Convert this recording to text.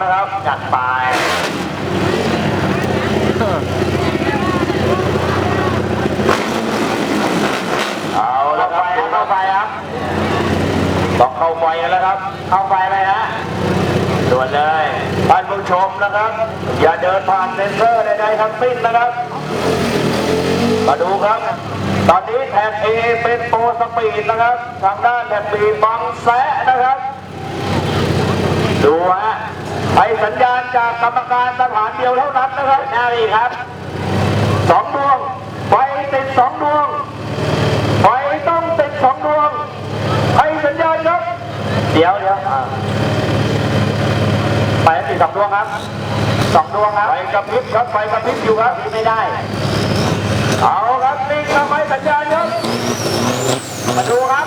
นะครับ จัดไปเอาละครับเข้าไปครับต้องเข้าไฟแล้วครับ เข้าไฟเลยฮะด่วนเลยท่านผู้ชมนะครับ อย่าเดินผ่านเซ็นเซอร์ใดๆทั้งสิ้นนะครับ มาดูครับ ตอนนี้แท็กเอเป็นโปรสปีดนะครับ ทางด้านแท็กบีบังแซะนะครับดูฮะให้สัญญาณ จากกรรมการสถานเดียวเท่านั้นนะครับนาลีครับสองดวงไฟติดสองดวงไฟต้องติดสองดวงให้สัญญาณครับเดี๋ยวเดี๋ยวอ่าไฟติดสองดวงครับสองดวงครับไฟกระพริบครับไฟกระพริบอยู่ครับไม่ได้ เอาครับนิ่งครับไฟสัญญาณครับมาดูครับ